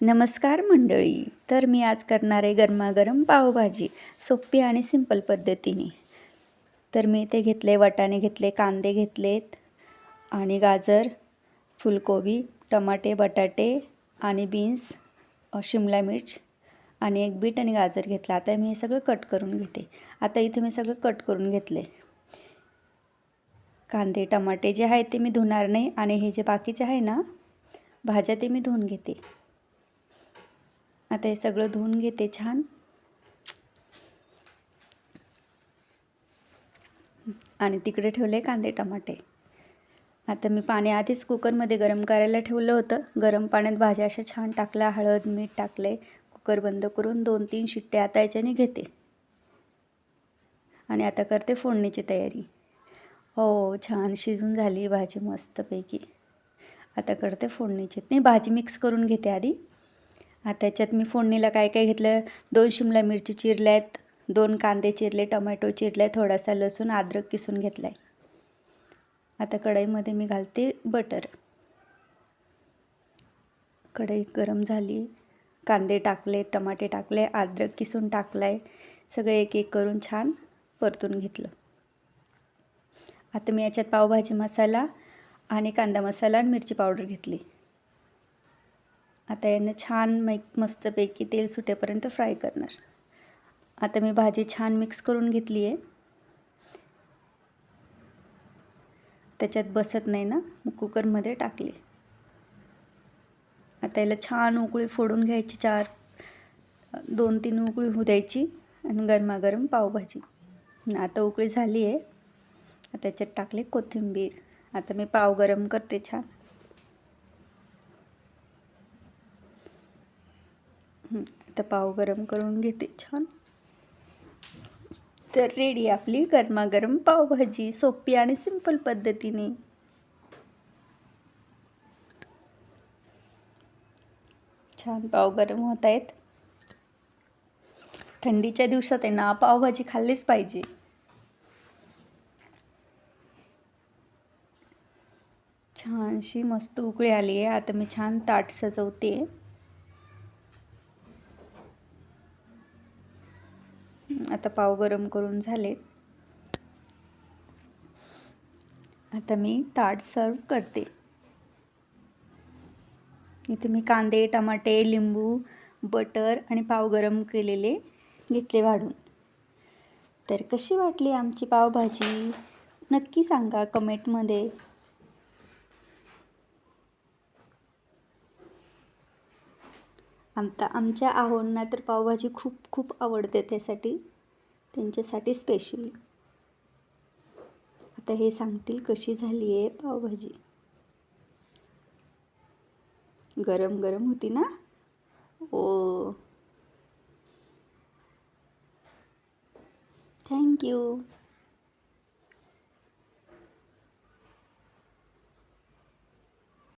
नमस्कार मंडळी. तर मी आज करणार आहे गरमागरम पावभाजी सोपी आणि सिंपल पद्धतीने. तर मी ते घेतले वाटाणे घेतले कांदे घेतलेत आणि गाजर फुलकोबी टमाटे बटाटे आणि बीन्स शिमला मिर्च आणि एक बीट आणि गाजर घेतला. आता मी हे सगळं कट करून घेते. आता इथे मी सगळं कट करून घेतले कांदे टमाटे जे आहे ते मी धुणार नाही आणि हे जे बाकीचे आहे ना भाज्या ते मी धुवून घेते. आता हे सगळं धुवून घेते छान. आणि तिकडे ठेवले कांदे टमाटे. आता मी पाणी आधीच कुकरमध्ये गरम करायला ठेवलं होतं. गरम पाण्यात भाज्या अशा छान टाकल्या हळद मीठ टाकले. कुकर बंद करून दोन तीन शिट्टे आता याच्याने घेते. आणि आता करते फोडणीची तयारी. हो छान शिजून झाली भाजी मस्तपैकी. आता करते फोडणीची. नाही भाजी मिक्स करून घेते आधी. आता त्याच्यात मी फोडणीला काय काय घेतलं? दोन शिमला मिरची चिरल्या आहेत दोन कांदे चिरले टोमॅटो चिरले थोडासा लसूण अद्रक किसून घेतला आहे आता कढईमध्ये मी घालते बटर. कढई गरम झाली. कांदे टाकले टमाटे टाकले अद्रक किसून टाकलाय. आहे सगळे एक एक करून छान परतून घेतलं. आता मी याच्यात पावभाजी मसाला आणि कांदा मसाला आणि मिरची पावडर घेतली. आता यानं छान मै मस्तपैकी तेल सुटेपर्यंत फ्राय करणार. आता मी भाजी छान मिक्स करून घेतली आहे. त्याच्यात बसत नाही ना मग कुकरमध्ये टाकली. आता याला छान उकळी फोडून घ्यायची चार दोन तीन उकळी होऊ द्यायची आणि गरमागरम पावभाजी. आता उकळी झाली आहे. त्याच्यात टाकले कोथिंबीर. आता मी पाव गरम करते छान. आता पाव गरम करून घेते छान. तर रेडी आपली गरमागरम पावभाजी सोपी आणि सिंपल पद्धतीने. छान पाव गरम होत आहेत. थंडीच्या दिवसात आहे ना पावभाजी खाल्लीच पाहिजे. छानशी मस्त उकळी आली आहे आता मी छान ताट सजवते. आता पाव गरम करून झालेत आता मी ताट सर्व करते. इथे मी कांदे टमाटे लिंबू बटर आणि पाव गरम केलेले घेतले वाढून. तर कशी वाटली आमची पावभाजी? नक्की सांगा कमेंटमध्ये आमता आमच्या आहोंना तर पावभाजी खूप खूप आवडते त्यासाठी. त्यांच्यासाठी स्पेशली आता हे सांगतील कशी झाली आहे पावभाजी. गरम गरम होती ना? हो. ओ थँक्यू